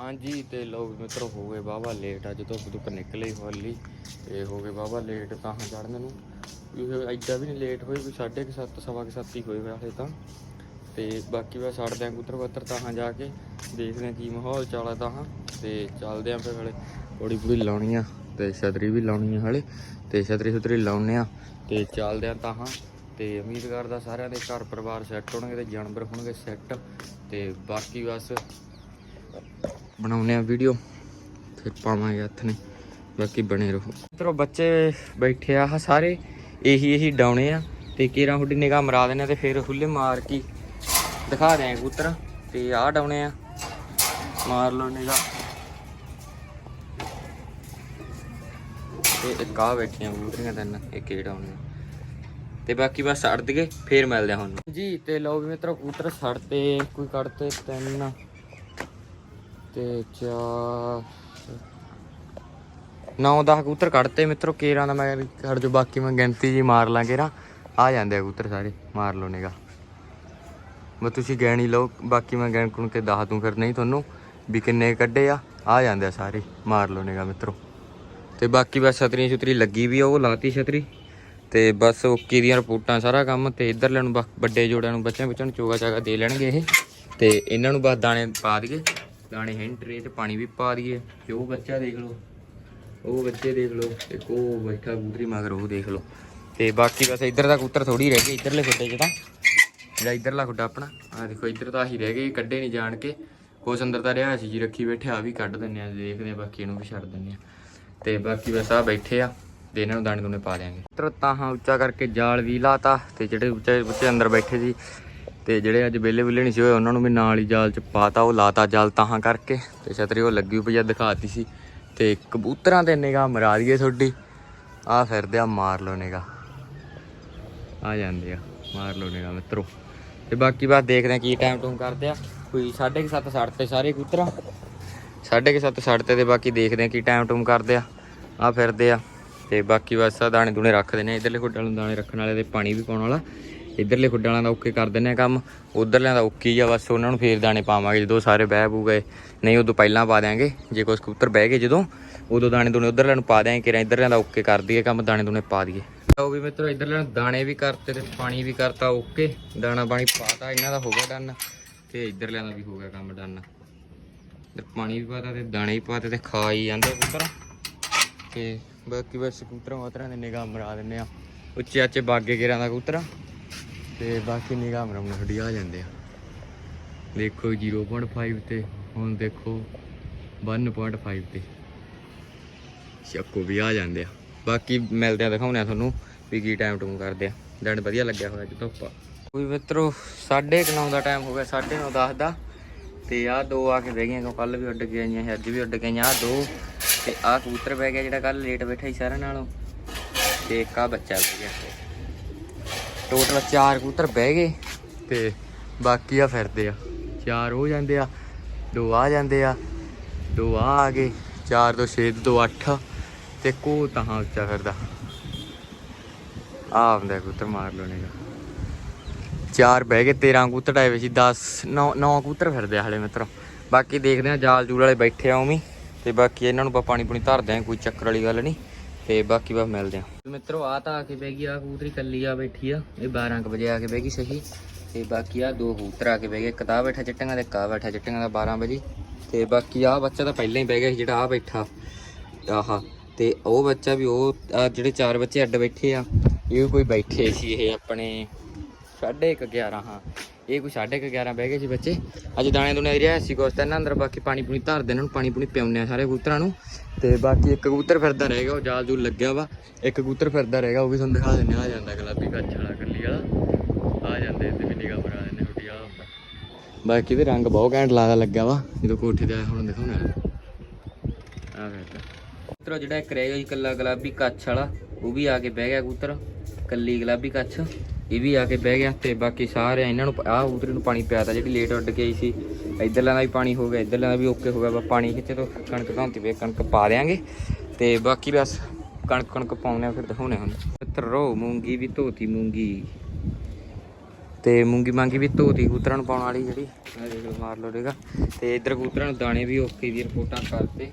ਹਾਂਜੀ, ਤੇ ਲੋਕ ਮਿੱਤਰ, ਹੋ ਗਏ ਬਾਬਾ ਲੇਟ ਅੱਜ ਧੁੱਪ ਧੁੱਪ ਨਿਕਲੇ ਹੋਲੀ, ਤੇ ਹੋ ਗਏ ਬਾਬਾ ਲੇਟ ਤਾਂ ਚੜਨ ਨੂੰ। ਇਹ ਐਡਾ ਵੀ ਨਹੀਂ ਲੇਟ ਹੋਈ ਕੋਈ 7:30 ਸਵਾ ਕੁ ਸੱਤ ਹੀ ਹੋਏ ਵਾਲੇ ਤਾਂ। ਤੇ ਬਾਕੀ ਵਾ ਛੱਡਦੇ ਆਂ ਕੁੱਤਰ ਬੱਤਰ ਤਾਂ ਜਾ ਕੇ ਦੇਖਦੇ ਆਂ ਕੀ ਮਾਹੌਲ ਚਾਲਾ ਤਾਂ ਤੇ ਚੱਲਦੇ ਆਂ ਫਿਰ ਹਲੇ ਥੋੜੀ ਪੂਰੀ ਲਾਉਣੀ ਆ, ਤੇ ਛਤਰੀ ਵੀ ਲਾਉਣੀ ਆ ਹਲੇ, ਤੇ ਛਤਰੀ ਛਤਰੀ ਲਾਉਣੇ ਆ ਤੇ ਚੱਲਦੇ ਆਂ ਤਾਂ ਤੇ ਉਮੀਦ ਕਰਦਾ ਸਾਰਿਆਂ ਦੇ ਘਰ ਪਰਿਵਾਰ ਸੈੱਟ ਹੋਣਗੇ ਤੇ ਜਾਨਵਰ ਹੋਣਗੇ ਸੈੱਟ ਤੇ ਬਾਕੀ ਬਸ ਬਣਾਉਨੇ ਆ ਵੀਡੀਓ ਫਿਰ ਪਾਵਾਂਗੇ ਹੱਥ ਨੇ, ਬਾਕੀ ਬਣੇ ਰਹੋ। ਮਿੱਤਰੋ, ਬੱਚੇ ਬੈਠੇ ਆ ਸਾਰੇ ਇਹੀ ਇਹੀ ਡਾਉਣੇ ਆ, ਤੇ ਕੇਰਾਂ ਹੁੱਡੀ ਨਿਗਾਹ ਮਰਾ ਦੇਣੇ ਤੇ ਫਿਰ ਹੁੱਲੇ ਮਾਰ ਕੇ ਦਿਖਾ ਦੇ ਕਬੂਤਰ, ਤੇ ਆਹ ਡਾਉਣੇ ਆ, ਮਾਰ ਲਓ ਨਿਗਾਹ। ਤੇ ਇੱਕ ਆ ਬੈਠੀਆਂ ਕਬੂਤਰੀਆਂ ਤਿੰਨ ਇਹ ਕਿਹੜੇ ਡਾਉਣੇ ਤੇ ਬਾਕੀ ਬਸ ਛੱਡ ਦਈਏ, ਫੇਰ ਮਿਲਦੇ ਹਾਂ ਹੁਣ। ਜੀ, ਤੇ ਲਓ ਵੀ ਮਿੱਤਰੋ, ਕਬੂਤਰ ਛੱਡ ਤੇ, ਕੋਈ ਕੱਢਤੇ ਤਿੰਨ। ਤੇ ਚਾਰ ਨੌ ਦਸ ਕਬੂਤਰ ਕੱਢਤੇ ਮਿੱਤਰੋ, ਕੇਰਾਂ ਦਾ ਮੈਂ ਕੱਢ ਜੋ ਬਾਕੀ ਮੈਂ ਗਿਣਤੀ ਜੀ ਮਾਰ ਲਾਂਗੇ ਨਾ ਆ ਜਾਂਦੇ ਆ ਕਬੂਤਰ ਸਾਰੇ, ਮਾਰ ਲਓ ਨਿਗਾ ਮੈਂ ਤੁਸੀਂ ਗਿਣ ਲਓ, ਬਾਕੀ ਮੈਂ ਗਿਣ ਕੁਣ ਕੇ ਦੱਸ ਦੂੰ ਫਿਰ ਨਹੀਂ ਤੁਹਾਨੂੰ, ਵੀ ਕਿੰਨੇ ਕੱਢੇ ਆ। ਆ ਜਾਂਦੇ ਆ ਸਾਰੇ, ਮਾਰ ਲਓ ਨਿਗਾ ਮਿੱਤਰੋ। ਤੇ ਬਾਕੀ ਬਸ ਛਤਰੀ ਛਤਰੀ ਲੱਗੀ ਵੀ ਉਹ ਲਾਤੀ ਛਤਰੀ। ਤੇ ਬਸ ਓਕੇ ਦੀਆਂ ਰਿਪੋਰਟਾਂ ਸਾਰਾ ਕੰਮ ਤੇ ਇਧਰਲੇ ਨੂੰ ਬਸ ਵੱਡੇ ਜੋੜਿਆਂ ਨੂੰ ਬੱਚਿਆਂ ਬੱਚਿਆਂ ਨੂੰ ਚੋਗਾ ਚਾਗਾ ਦੇ ਲੈਣਗੇ ਇਹ। ਤੇ ਇਹਨਾਂ ਨੂੰ ਬਸ ਦਾਣੇ ਪਾ ਦਈਏ। ਦਾਣੇ ਹੈਂ ਟਰੇ ਤੇ ਪਾਣੀ ਵੀ ਪਾ ਦਈਏ। ਤੇ ਉਹ ਬੱਚਾ ਦੇਖ ਲਓ। ਉਹ ਬੱਚੇ ਦੇਖ ਲਓ। ਇੱਕ ਉਹ ਬੈਠਾ ਕਬੂਤਰੀ ਮਗਰ ਉਹ ਦੇਖ ਲਓ। ਤੇ ਬਾਕੀ ਬਸ ਇੱਧਰ ਦਾ ਕਬੂਤਰ ਥੋੜੀ ਰਹਿ ਗਈ ਇੱਧਰਲੇ ਖੁੱਡੇ 'ਚ ਤਾਂ। ਜਿਹੜਾ ਇੱਧਰਲਾ ਖੁੱਡਾ ਆਪਣਾ ਆ ਦੇਖੋ, ਇੱਧਰ ਤਾਂ ਆਹੀ ਰਹਿ ਗਏ ਕੱਢੇ ਨਹੀਂ ਜਾਣ ਕੇ। ਕੁਛ ਅੰਦਰ ਤਾਂ ਰਿਹਾ ਸੀ ਜੀ ਰੱਖੀ ਬੈਠੇ ਆ ਵੀ ਕੱਢ ਦਿੰਨੇ ਆ ਦੇਖਦੇ ਆ ਬਾਕੀ ਇਹਨੂੰ ਵੀ ਛੱਡ ਦਿੰਨੇ ਆ। ਤੇ ਬਾਕੀ ਬਸ ਆ ਬੈਠੇ ਆ, ਤੇ ਇਹਨਾਂ ਨੂੰ ਦਾਣੇ ਦੂਣੇ ਪਾ ਦਿਆਂਗੇ। ਤਰ ਹਾਂ, ਉੱਚਾ ਕਰਕੇ ਜਾਲ ਵੀ ਲਾਤਾ, ਤੇ ਜਿਹੜੇ ਉੱਚੇ ਉੱਚੇ ਅੰਦਰ ਬੈਠੇ ਸੀ ਤੇ ਜਿਹੜੇ ਅੱਜ ਵਿਹਲੇ ਵਿਹਲੇ ਨਹੀਂ ਸੀ ਹੋਏ, ਉਹਨਾਂ ਨੂੰ ਵੀ ਨਾਲ ਹੀ ਜਾਲ ਚ ਪਾਤਾ, ਉਹ ਲਾਤਾ ਜਾਲ ਤਾਹਾਂ ਕਰਕੇ। ਤੇ ਛਤਰੀ ਉਹ ਲੱਗੀ ਪਈ ਆ, ਦਿਖਾਤੀ ਸੀ। ਤੇ ਕਬੂਤਰਾਂ ਤੇ ਨਿਗਾਹ ਮਰਾ ਦਈਏ ਤੁਹਾਡੀ। ਆ ਫਿਰਦੇ ਆ, ਮਾਰ ਲਓ ਨਿਗਾਹ। ਆ ਜਾਂਦੇ ਆ, ਮਾਰ ਲਓ ਨਿਗਾਹ ਮਿੱਤਰੋ। ਤੇ ਬਾਕੀ ਬਾਤ ਦੇਖਦੇ ਆ ਕੀ ਟਾਈਮ ਟੂਮ ਕਰਦੇ ਆ। ਕੋਈ 7:30 ਸੱਟ ਤੇ ਸਾਰੇ ਕਬੂਤਰਾਂ। 7:30 ਸੱਟ ਤੇ ਤੇ ਬਾਕੀ ਦੇਖਦੇ ਆ ਕੀ ਟਾਈਮ ਟੂਮ ਕਰਦੇ ਆ। ਆ ਫਿਰਦੇ ਆ। ਤੇ ਬਾਕੀ ਬਸ ਦਾਣੇ ਦੂਣੇ ਰੱਖਦੇ ਨੇ। ਇਧਰਲੇ ਖੁੱਡਾਂ ਨੂੰ ਦਾਣੇ ਰੱਖਣ ਵਾਲੇ ਤੇ ਪਾਣੀ ਵੀ ਪਾਉਣ ਵਾਲਾ। ਇਧਰਲੇ ਖੁੱਡਾਂ ਵਾਲਾ ਦਾ ਓਕੇ ਕਰ ਦਿੰਨੇ ਆ ਕੰਮ, ਉਧਰਲਿਆਂ ਦਾ ਓਕੇ ਹੀ ਆ, ਬਸ ਉਹਨਾਂ ਨੂੰ ਫੇਰ ਦਾਣੇ ਪਾਵਾਂਗੇ, ਜਦੋਂ ਸਾਰੇ ਬਹਿ ਬੂ ਗਏ। ਨਹੀਂ, ਉਦੋਂ ਪਹਿਲਾਂ ਪਾ ਦਿਆਂਗੇ, ਜੇ ਕੋਈ ਕਬੂਤਰ ਬਹਿ ਗਏ ਜਦੋਂ, ਉਦੋਂ ਦਾਣੇ ਦੂਣੇ ਉਧਰਲਿਆਂ ਨੂੰ ਪਾ ਦਿਆਂਗੇ, ਕਿਰਾਂ ਇਧਰਲਿਆਂ ਦਾ ਓਕੇ ਕਰ ਦਈਏ ਕੰਮ, ਦਾਣੇ ਦੂਣੇ ਪਾ ਦਈਏ। ਉਹ ਵੀ ਮਿੱਤਰੋ, ਇਧਰਲਿਆਂ ਨੂੰ ਦਾਣੇ ਵੀ ਕਰਤੇ ਤੇ ਪਾਣੀ ਵੀ ਕਰਤਾ, ਓਕੇ। ਦਾਣਾ ਪਾਣੀ ਪਾਤਾ, ਇਹਨਾਂ ਦਾ ਹੋ ਗਿਆ ਡਨ, ਤੇ ਇਧਰਲਿਆਂ ਦਾ ਵੀ ਹੋ ਗਿਆ ਕੰਮ ਡਨ। ਤੇ ਪਾਣੀ ਵੀ ਪਾਤਾ ਤੇ ਦਾਣੇ ਵੀ ਪਾਤੇ ਤੇ ਖਾ ਹੀ ਜਾਂਦੇ ਕਬੂਤਰ ਤੇ ਬਾਕੀ ਬਸ ਕਬੂਤਰਾਂ ਵਾਤਰਾਂ ਦੇ ਨਿਗਾਹ ਮਰਾ ਦਿੰਨੇ ਆ। ਉੱਚੇ ਉੱਚੇ ਬਾਗੇ ਗੇਰਾਂ ਦਾ ਕਬੂਤਰ। ਤੇ ਬਾਕੀ ਨਿਗਾਹ ਮਰਾਉਣ ਛੱਡੀ ਆ ਜਾਂਦੇ ਆ। ਦੇਖੋ 0.5 ਤੇ, ਹੁਣ ਦੇਖੋ 1.5 ਤੇ। ਚੱਕੋ ਵੀ ਆ ਜਾਂਦੇ ਆ। ਬਾਕੀ ਮਿਲਦੇ ਆ ਦਿਖਾਉਣੇ ਆ ਤੁਹਾਨੂੰ ਵੀ ਕੀ ਟਾਈਮ ਟੂਮ ਕਰਦੇ ਆ। ਦਿਨ ਵਧੀਆ ਲੱਗਿਆ ਹੋਇਆ ਅੱਜ ਧੁੱਪ ਕੋਈ ਮਿੱਤਰੋ 9:30 ਦਾ ਟਾਈਮ ਹੋ ਗਿਆ 9:30 10 ਦਾ। ਤੇ ਆਹ ਦੋ ਆ ਕੇ ਬਹਿ ਗਈਆਂ ਕਿਉਂ? ਕੱਲ ਵੀ ਉੱਡ ਕੇ ਆਈਆਂ, ਅੱਜ ਵੀ ਉੱਡ ਗਈਆਂ। ਆ ਦੋ, ਤੇ ਆਹ ਕਬੂਤਰ ਬਹਿ ਗਿਆ ਜਿਹੜਾ ਕੱਲ ਲੇਟ ਬੈਠਾ ਸੀ ਸਾਰਿਆਂ ਨਾਲੋਂ। ਤੇ ਇੱਕ ਆ ਬੱਚਾ ਬਹਿ ਗਿਆ। ਟੋਟਲ ਚਾਰ ਕਬੂਤਰ ਬਹਿ ਗਏ ਤੇ ਬਾਕੀ ਆ ਫਿਰਦੇ ਆ। ਚਾਰ ਹੋ ਜਾਂਦੇ ਆ, ਦੋ ਆ ਜਾਂਦੇ ਆ, ਦੋ ਆ ਆ ਗਏ, ਚਾਰ ਤੋਂ 6 ਦੋ 8 ਤੇ ਕੋ ਤਾਂ ਉੱਚਾ ਫਿਰਦਾ। ਆ ਆਉਂਦਾ ਕਬੂਤਰ ਮਾਰ ਲੋ ਚਾਰ ਬਹਿ ਗਏ 13 ਕਬੂਤਰ ਆਏ ਵੇ ਸੀ 10 9 9 ਕਬੂਤਰ ਫਿਰਦੇ ਆ ਹਲੇ ਮਿੱਤਰੋ। ਬਾਕੀ ਦੇਖਦੇ ਆ ਜਾਲ ਜੂਲ ਵਾਲੇ ਬੈਠੇ ਆ ਉਵੇਂ ਹੀ, ਤੇ ਬਾਕੀ ਇਹਨਾਂ ਨੂੰ ਆਪਾਂ ਪਾਣੀ ਪੂਣੀ ਧਰਦੇ ਆ, ਕੋਈ ਚੱਕਰ ਵਾਲੀ ਗੱਲ ਨਹੀਂ। ਤੇ ਬਾਕੀ ਬਸ ਮਿਲਦੇ ਆ। ਮਿੱਤਰੋ ਆ ਤਾਂ ਆ ਕੇ ਬਹਿ ਗਈ ਆ ਕਬੂਤਰੀ ਕੱਲੀ ਆ ਬੈਠੀ ਆ। ਇਹ 12 ਕੁ ਵਜੇ ਆ ਕੇ ਬਹਿ ਗਈ ਸਹੀ। ਤੇ ਬਾਕੀ ਆ ਦੋ ਕਬੂਤਰ ਆ ਕੇ ਬਹਿ ਗਏ। ਇੱਕ ਤਾਂ ਬੈਠਾ ਚਿੱਟੀਆਂ ਤੇ ਇੱਕ ਆਹ ਬੈਠਾ ਚਿੱਟੀਆਂ ਦਾ 12 ਵਜੇ। ਤੇ ਬਾਕੀ ਆ ਬੱਚਾ ਤਾਂ ਪਹਿਲਾਂ ਹੀ ਬਹਿ ਗਿਆ ਸੀ, ਜਿਹੜਾ ਆ ਬੈਠਾ। ਆਹਾ, ਤੇ ਉਹ ਬੱਚਾ ਵੀ ਉਹ ਆਹ ਜਿਹੜੇ ਚਾਰ ਬੱਚੇ ਅੱਡ ਬੈਠੇ ਆ, ਇਹ ਵੀ ਕੋਈ ਬੈਠੇ ਸੀ, ਇਹ ਆਪਣੇ ਸਾਢੇ ਕੁ 11 ਹਾਂ। ਇਹ ਕੋਈ ਸਾਢੇ ਕੁ 11 ਬਹਿ ਗਏ ਸੀ ਬੱਚੇ। ਅੱਜ ਦਾਣੇ ਦੁਨੇ ਰਿਹਾ ਸੀ ਕੁਛ ਇਹਨਾਂ ਅੰਦਰ ਬਾਕੀ ਪਾਣੀ ਪੂਣੀ ਧਰਦੇ ਇਹਨਾਂ ਨੂੰ ਪਾਣੀ ਪੂਣੀ ਪਿਆਉਂਦੇ ਆ ਸਾਰੇ ਕਬੂਤਰਾਂ ਨੂੰ। ਤੇ ਬਾਕੀ ਇੱਕ ਕਬੂਤਰ ਫਿਰਦਾ ਰਹੇਗਾ ਉਹ ਜਾਲ ਜੂਲ ਲੱਗਿਆ ਵਾ। ਇੱਕ ਕਬੂਤਰ ਫਿਰਦਾ ਰਹੇਗਾ ਉਹ ਵੀ ਤੁਹਾਨੂੰ ਦਿਖਾ ਦਿੰਨੇ ਆ ਜਾਂਦਾ ਗੁਲਾਬੀ ਕੱਛ ਵਾਲਾ, ਕੱਲੀ ਵਾਲਾ। ਆ ਜਾਂਦੇ ਤੇ ਵੀ ਨਿਗਾਹ ਮਰਾ ਦਿੰਦੇ ਛੁੱਟੀ ਆ ਹੁੰਦਾ। ਬਾਕੀ ਤੇ ਰੰਗ ਬਹੁਤ ਘੈਂਟ ਲਾਦਾ ਲੱਗਿਆ ਵਾ। ਜਦੋਂ ਕੋਠੇ ਤੇ ਆਇਆ, ਹੁਣ ਦਿਖਾਉਣਾ। ਆ ਵੇਖ ਕਬੂਤਰ ਜਿਹੜਾ ਇੱਕ ਰਹਿ ਗਿਆ ਜੀ ਕੱਲਾ ਗੁਲਾਬੀ ਕੱਛ ਵਾਲਾ, ਉਹ ਵੀ ਆ ਕੇ ਬਹਿ ਗਿਆ ਕਬੂਤਰ। ਕੱਲੀ ਗੁਲਾਬੀ ਕੱਛ ਇਹ ਵੀ ਆ ਕੇ ਬਹਿ ਗਿਆ ਤੇ ਬਾਕੀ ਸਾਰੇ ਇਹਨਾਂ ਨੂੰ ਆਹ ਕਬੂਤਰੀ ਨੂੰ ਪਾਣੀ ਪਿਆ ਤਾ ਜਿਹੜੀ ਲੇਟ ਉੱਡ ਕੇ ਆਈ ਸੀ। ਇਧਰਲਾਂ ਦਾ ਵੀ ਪਾਣੀ ਹੋ ਗਿਆ ਇਧਰਲਾਂ ਦਾ ਵੀ ਓਕੇ ਹੋ ਗਿਆ, ਬਸ ਪਾਣੀ ਖਿੱਚੇ ਤੋਂ ਕਣਕ ਧੌਂਤੀ ਵੇ ਕਣਕ ਪਾ ਦੇਾਂਗੇ ਤੇ ਬਾਕੀ ਬਸ ਕਣਕ ਕਣਕ ਪਾਉਣੇ ਆ, ਫਿਰ ਦਿਖਾਉਣੇ ਹੁਣ ਮਿੱਤਰੋ ਮੂੰਗੀ ਵੀ ਧੋਤੀ ਮੂੰਗੀ। ਤੇ ਮੂੰਗੀ ਮਾਂਗੀ ਵੀ ਧੋਤੀ ਕੂਤਰਾਂ ਨੂੰ ਪਾਉਣ ਵਾਲੀ ਜਿਹੜੀ ਮਾਰ ਲਓ ਦੇਗਾ ਤੇ ਇੱਧਰ ਕੂਤਰਾਂ ਨੂੰ ਦਾਣੇ ਵੀ ਓਕੇ ਦੀ ਰਿਪੋਰਟਾਂ ਕਰਤੇ।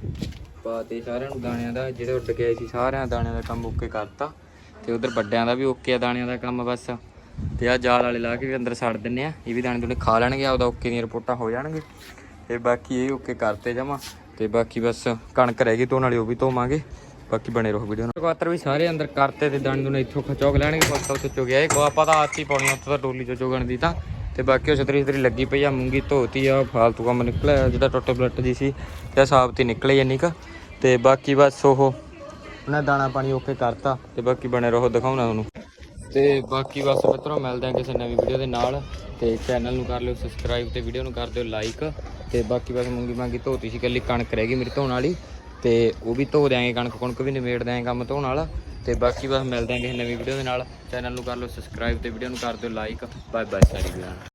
ਪਾਤੇ ਸਾਰਿਆਂ ਨੂੰ ਦਾਣਿਆਂ ਦਾ, ਜਿਹੜੇ ਉੱਡ ਗਏ ਸੀ, ਸਾਰਿਆਂ ਦਾਣਿਆਂ ਦਾ ਕੰਮ ਓਕੇ ਕਰਤਾ। ਤੇ ਉਧਰ ਵੱਡਿਆਂ ਦਾ ਵੀ ਓਕੇ ਆ, ਦਾਣਿਆਂ ਦਾ ਕੰਮ ਬਸ। ਤੇ ਆ ਜਾਲ ਵਾਲੇ ਲਾ ਕੇ ਵੀ ਅੰਦਰ ਛੱਡ ਦਿੰਨੇ ਆ। ਇਹ ਵੀ ਦਾਣੇ ਦੁਣੇ ਖਾ ਲੈਣਗੇ, ਆਪਦਾ ਓਕੇ ਦੀਆਂ ਰਿਪੋਰਟਾਂ ਹੋ ਜਾਣਗੇ ਤੇ ਬਾਕੀ ਇਹ ਓਕੇ ਕਰਤੇ ਜਮਾ। ਤੇ ਬਾਕੀ ਬਸ ਕਣਕ ਰਹਿ ਗਈ ਧੋਣ ਵਾਲੀ, ਉਹ ਵੀ ਧੋਵਾਂਗੇ। ਬਾਕੀ ਬਣੇ ਰਹੋ ਵੀਡੀਓ ਨਾਲ। ਕਵਾਤਰ ਵੀ ਸਾਰੇ ਅੰਦਰ ਕਰਤੇ ਤੇ ਦਾਣੇ ਦੁਣੇ ਇੱਥੋਂ ਖਚੋਕ ਲੈਣਗੇ ਫਸਲ ਉੱਥੇ ਚੁਗਿਆ। ਇਹ ਆਪਾਂ ਤਾਂ ਆਤੀ ਪਾਉਣੀ ਉੱਥੇ ਤਾਂ ਟੋਲੀ ਚੋਂ ਚੁਗਣ ਦੀ ਤਾਂ। ਤੇ ਬਾਕੀ ਉਹ ਛਤਰੀ ਛਤਰੀ ਲੱਗੀ ਪਈ ਆ, ਮੂੰਗੀ ਧੋਤੀ ਆ, ਫਾਲਤੂ ਕੰਮ ਨਿਕਲਿਆ, ਜਿਹੜਾ ਟੁੱਟ ਬਲੱਟ ਜੀ ਸੀ, ਤੇ ਸਾਬ ਤੇ ਨਿਕਲੇ ਇੰਨੀ ਕ। ਤੇ ਬਾਕੀ ਬਸ ਉਹ ਆਪਣਾ ਦਾਣਾ ਪਾਣੀ ਓਕੇ ਕਰਤਾ। ਤੇ ਬਾਕੀ ਬਣੇ ਰਹੋ, ਦਿਖਾਉਣਾ ਤੁਹਾਨੂੰ। ਤੇ ਬਾਕੀ ਬਸ ਮਿੱਤਰੋ, ਮਿਲਦੇ ਆ ਕਿਸੇ ਨਵੀਂ ਵੀਡੀਓ ਦੇ ਨਾਲ। ਤੇ ਚੈਨਲ ਨੂੰ ਕਰ ਲਿਓ ਸਬਸਕ੍ਰਾਈਬ ਤੇ ਵੀਡੀਓ ਨੂੰ ਕਰ ਦਿਓ ਲਾਈਕ ਤੇ ਬਾਕੀ ਬਸ ਮੂੰਗੀ ਮਾਂਗੀ ਧੋਤੀ ਸੀ ਕੱਲੀ ਕਣਕ ਰਹਿ ਗਈ ਮੇਰੀ ਧੋਣ ਵਾਲੀ। ਤੇ ਉਹ ਵੀ ਧੋ ਦਿਆਂਗੇ ਕਣਕ, ਕੁਣਕ ਵੀ ਨਿਬੇੜ ਦਿਆਂਗੇ ਕੰਮ ਧੋਣ ਵਾਲਾ। ਤੇ ਬਾਕੀ ਬਸ ਮਿਲਦੇ ਆ ਕਿਸੇ ਨਵੀਂ ਵੀਡੀਓ ਦੇ ਨਾਲ। ਚੈਨਲ ਨੂੰ ਕਰ ਲਿਓ ਸਬਸਕ੍ਰਾਈਬ ਤੇ ਵੀਡੀਓ ਨੂੰ ਕਰ ਦਿਓ ਲਾਈਕ ਬਾਏ ਬਾਏ ਸਾਰੀ ਵੀਰਾਂ।